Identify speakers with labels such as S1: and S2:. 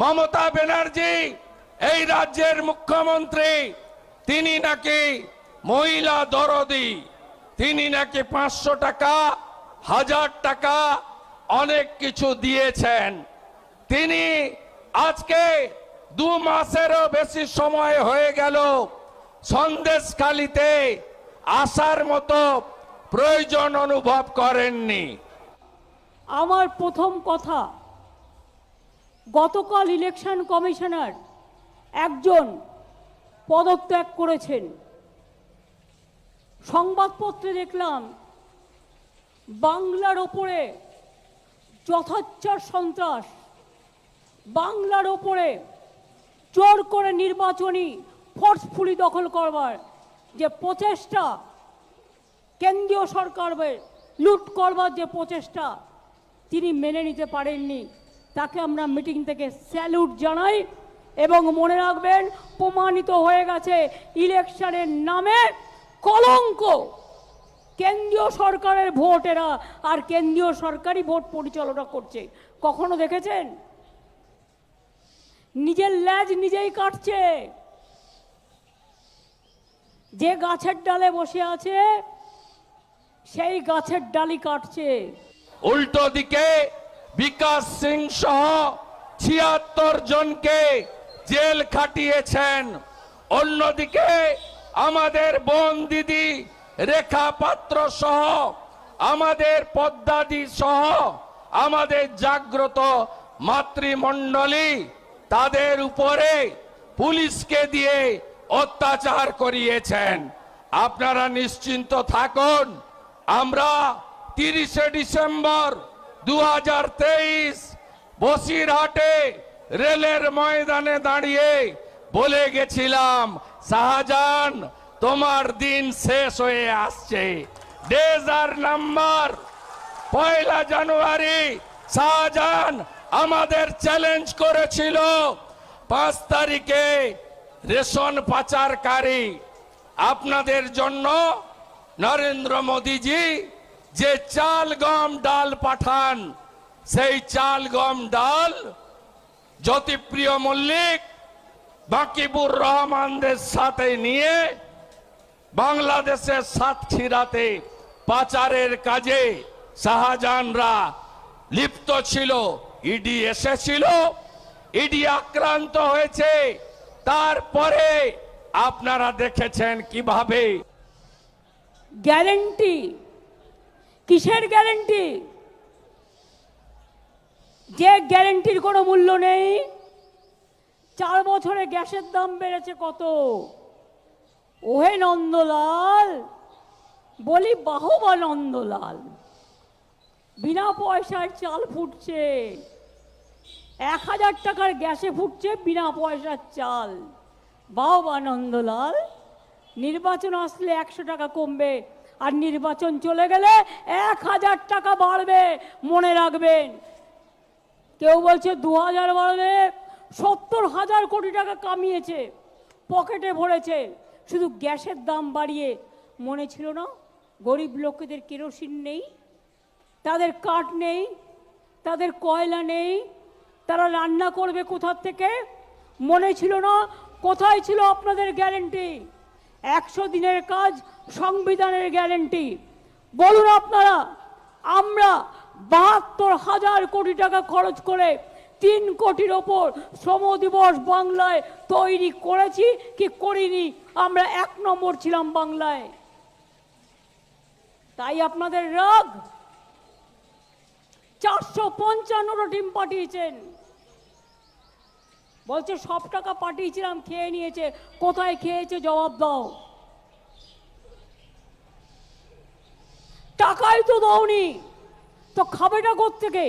S1: মমতা ব্যানার্জি, এই রাজ্যের মুখ্যমন্ত্রী, তিনি নাকি মহিলা দরদি, তিনি নাকি পাঁচশো টাকা, হাজার টাকা, অনেক কিছু দিয়েছেন। তিনি আজকে দু মাসেরও বেশি সময় হয়ে গেল সন্দেশখালিতে আসার মতো প্রয়োজন অনুভব করেননি।
S2: আমার প্রথম কথা গতকাল ইলেকশন কমিশনার একজন পদত্যাগ করেছেন। সংবাদপত্রে দেখলাম, বাংলার ওপরে যথাচ্ছার সন্ত্রাস, বাংলার ওপরে জোর করে নির্বাচনী ফোর্সফুলি দখল করবার যে প্রচেষ্টা কেন্দ্রীয় সরকারের লুট করবার যে প্রচেষ্টা তিনি মেনে নিতে পারেননি। তাকে আমরা মিটিং থেকে স্যালুট জানাই এবং মনে রাখবেন, প্রমাণিত হয়ে গেছে, ইলেকশনের নামে কলঙ্ক। কেন্দ্রীয় সরকারের ভোট এরা, আর কেন্দ্রীয় সরকারই ভোট পরিচালনা করছে। কখনো দেখেছেন? নিজের ল্যাজ নিজেই কাটছে। যে গাছের ডালে বসে আছে, সেই গাছের ডালি কাটছে।
S1: উল্টো দিকে বিকাশ সিং সহ ছিয়াত্তর জনকে জেল খাটিয়েছেন। অন্যদিকে আমাদের বোন দিদি রেখা পাত্র সহ, আমাদের পদ্মাদি সহ, আমাদের জাগ্রত মাতৃমণ্ডলী, তাদের উপরে পুলিশকে দিয়ে অত্যাচার করিয়েছেন। আপনারা নিশ্চিন্ত থাকুন, আমরা তিরিশে ডিসেম্বর দু হাজার তেইশ বসিরহাটে রেলের ময়দানে দাঁড়িয়ে বলে গেছিলাম, শাহজাহান, তোমার দিন শেষ হয়ে আসছে। ডেজার নাম্বার পয়লা জানুয়ারি, শাহজাহান আমাদের চ্যালেঞ্জ করেছিল। পাঁচ তারিখে রেশন পাচারকারী আপনাদের জন্য নরেন্দ্র মোদীজি যে চাল গম ডাল পাঠান, সেই চাল গম ডাল জ্যোতিপ্রিয় মল্লিক বাকিবুর রহমানদের সাথে নিয়ে বাংলাদেশের সাতক্ষীরাতে পাচারের কাজে শাহজাহানরা লিপ্ত ছিল, ইডি এসেছিল, ইডি আক্রান্ত হয়েছে। তারপরে আপনারা দেখেছেন কীভাবে
S2: গ্যারেন্টি কিসের গ্যারেন্টি? যে গ্যারেন্টির কোনো মূল্য নেই? চার বছরে গ্যাসের দাম বেড়েছে কত? ওহে নন্দলাল, বলি বাহবা নন্দলাল, বিনা পয়সার চাল ফুটছে। এক হাজার টাকার গ্যাসে ফুটছে বিনা পয়সার চাল। বাহবা নন্দলাল, নির্বাচন আসলে একশো টাকা কমবে। আর নির্বাচন চলে গেলে এক হাজার টাকা বাড়বে, মনে রাখবেন। কেউ বলছে দু হাজার বাড়বে, সত্তর হাজার কোটি টাকা কামিয়েছে, পকেটে ভরেছে। শুধু গ্যাসের দাম বাড়িয়ে মনে ছিল না, গরিব লোকেদের কেরোসিন নেই, তাদের কাঠ নেই, তাদের কয়লা নেই, তারা রান্না করবে কোথার থেকে? মনে ছিল না, কোথায় ছিল আপনাদের গ্যারেন্টি? একশো দিনের কাজ সংবিধানের গ্যারেন্টি। বলুন আপনারা, আমরা বাহাত্তর হাজার কোটি টাকা খরচ করে তিন কোটির ওপর শ্রম দিবস বাংলায় তৈরি করেছি, কি করিনি? আমরা এক নম্বর ছিলাম বাংলায়। তাই আপনাদের রাগ? চারশো পঞ্চান্নটা টিম পাঠিয়েছেন। বলছে, সব টাকা পাঠিয়েছিলাম, খেয়ে নিয়েছে। কোথায় খেয়েছে জবাব দাও। টাকাই তো দাওনি। তো খাবেটা থেকে